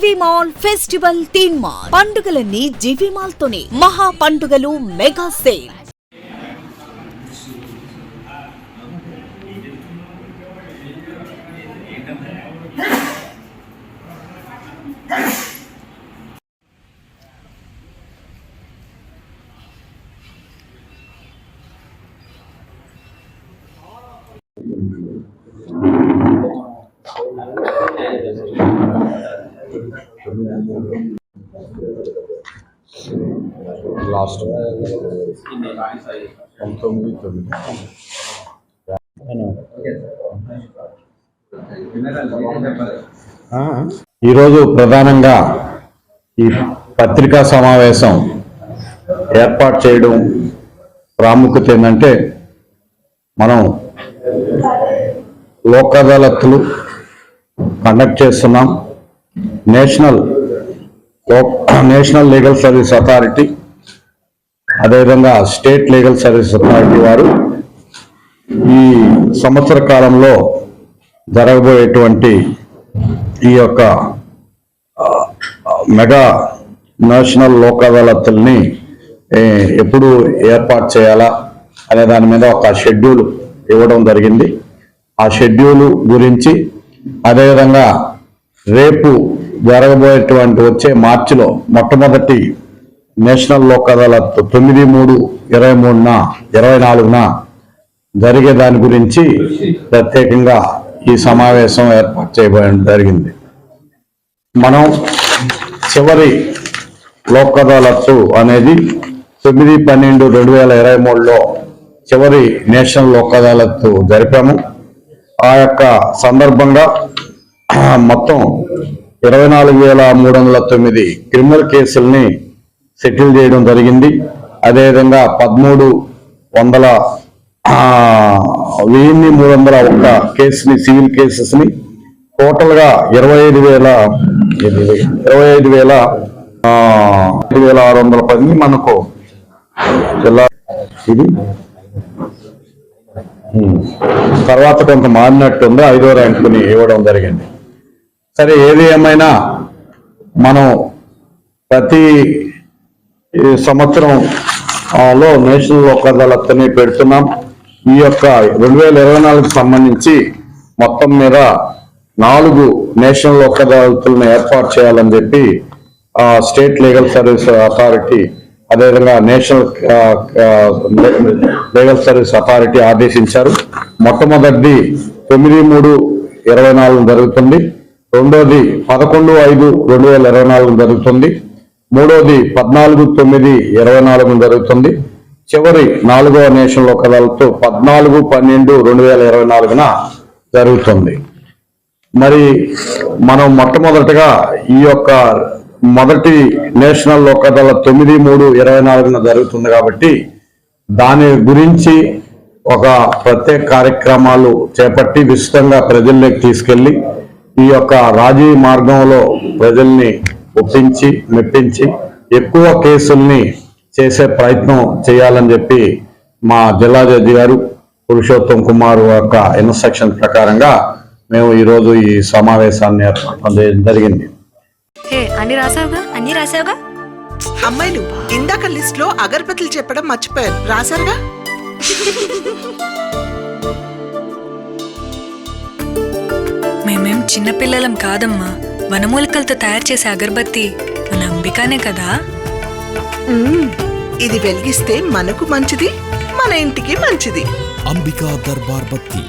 G V mall festival theme mall. పండుగలన్నీ జీవి mall తోనే మహా పండుగలు మెగా సేల్. లాస్ట్. పంతొమ్మిది తొమ్మిది. ఈరోజు ప్రధానంగా ఈ పత్రికా సమావేశం ఏర్పాటు చేయడం ప్రాముఖ్యత ఏంటంటే మనం లోక్ అదాలత్లు కండక్ట్ చేస్తున్నాం. National national legal service authority అదేవిధంగా స్టేట్ లీగల్ సర్వీస్ అథారిటీ వారు ఈ సంవత్సర కాలంలో జరగబోయేటువంటి ఈ యొక్క మెగా నేషనల్ లోక్ అదాలత్ల్ని ఎప్పుడు ఏర్పాటు చేయాలా అనే దాని మీద ఒక షెడ్యూల్ ఇవ్వడం జరిగింది. ఆ షెడ్యూల్ గురించి అదేవిధంగా రేపు జరగబోయేటువంటి వచ్చే మార్చిలో మొట్టమొదటి నేషనల్ లోక్ అదాలత్ తొమ్మిది మూడు ఇరవై మూడున ఇరవై నాలుగున జరిగే దాని గురించి ప్రత్యేకంగా ఈ సమావేశం ఏర్పాటు చేయబడి జరిగింది. మనం చివరి లోక్ అదాలత్ అనేది తొమ్మిది పన్నెండు రెండు వేల ఇరవై మూడులో చివరి నేషనల్ లోక్ అదాలత్ జరిపాము. ఆ యొక్క సందర్భంగా మొత్తం ఇరవై నాలుగు వేల మూడు వందల తొమ్మిది క్రిమినల్ కేసుల్ని సెటిల్ చేయడం జరిగింది. అదేవిధంగా పదమూడు వందల వెయ్యి వెయ్యిన్ని మూడు వందల ఒక్క కేసుని సివిల్ కేసెస్ని టోటల్గా ఇరవై ఐదు వేల ఇరవై ఐదు వేల ఐదు వేల ఆరు వందల పది మనకు జిల్లా ఇది. తర్వాత కొంత మారినట్టుంది ఐదో ర్యాంకుని ఇవ్వడం జరిగింది. సరే ఏది ఏమైనా మనం ప్రతి సంవత్సరం లో నేషనల్ లోక్ అదాలత్ని పెడుతున్నాం. ఈ యొక్క రెండు వేల ఇరవై నాలుగుకి సంబంధించి మొత్తం మీద నాలుగు నేషనల్ లోక్ అదాలత్లను ఏర్పాటు చేయాలని చెప్పి స్టేట్ లీగల్ సర్వీస్ అథారిటీ అదేవిధంగా నేషనల్ లీగల్ సర్వీస్ అథారిటీ ఆదేశించారు. మొట్టమొదటిది తొమ్మిది మూడు ఇరవై నాలుగు జరుగుతుంది. రెండోది పదకొండు ఐదు రెండు వేల ఇరవై నాలుగు జరుగుతుంది. మూడోది పద్నాలుగు తొమ్మిది ఇరవై నాలుగు జరుగుతుంది. చివరి నాలుగవ నేషనల్ లోక్ పద్నాలుగు పన్నెండు రెండు వేల ఇరవై నాలుగున జరుగుతుంది. మరి మనం మొట్టమొదటగా ఈ యొక్క మొదటి నేషనల్ లోక్ తొమ్మిది మూడు ఇరవై నాలుగున జరుగుతుంది కాబట్టి దాని గురించి ఒక ప్రత్యేక కార్యక్రమాలు చేపట్టి విస్తృతంగా ప్రజల్లోకి తీసుకెళ్ళి ఈ యొక్క రాజీ మార్గంలో ప్రజల్ని ఒప్పించి మెప్పించి ఎక్కువ కేసుల్ని చేసే ప్రయత్నం చేయాలని చెప్పి మా జిల్లా జడ్జి గారు పురుషోత్తం కుమార్ యొక్క ఇన్స్ట్రక్షన్ ప్రకారంగా మేము ఈరోజు ఈ సమావేశాన్ని ఏర్పాటు చేయడం జరిగింది. హే అన్ని రాసావుగా? అన్ని రాసావుగా? అమ్మాయిలు ఇందాక లిస్ట్లో అగరబత్తులు చెప్పడం మర్చిపోయారు. రాశారుగా చిన్నపిల్లలం కాదమ్మా. వనమూలికలతో తయారు చేసే అగరబత్తి మన అంబికానే కదా. ఇది వెలిగిస్తే మనకు మంచిది మన ఇంటికి మంచిది. అంబికా దర్బార్ బత్తి.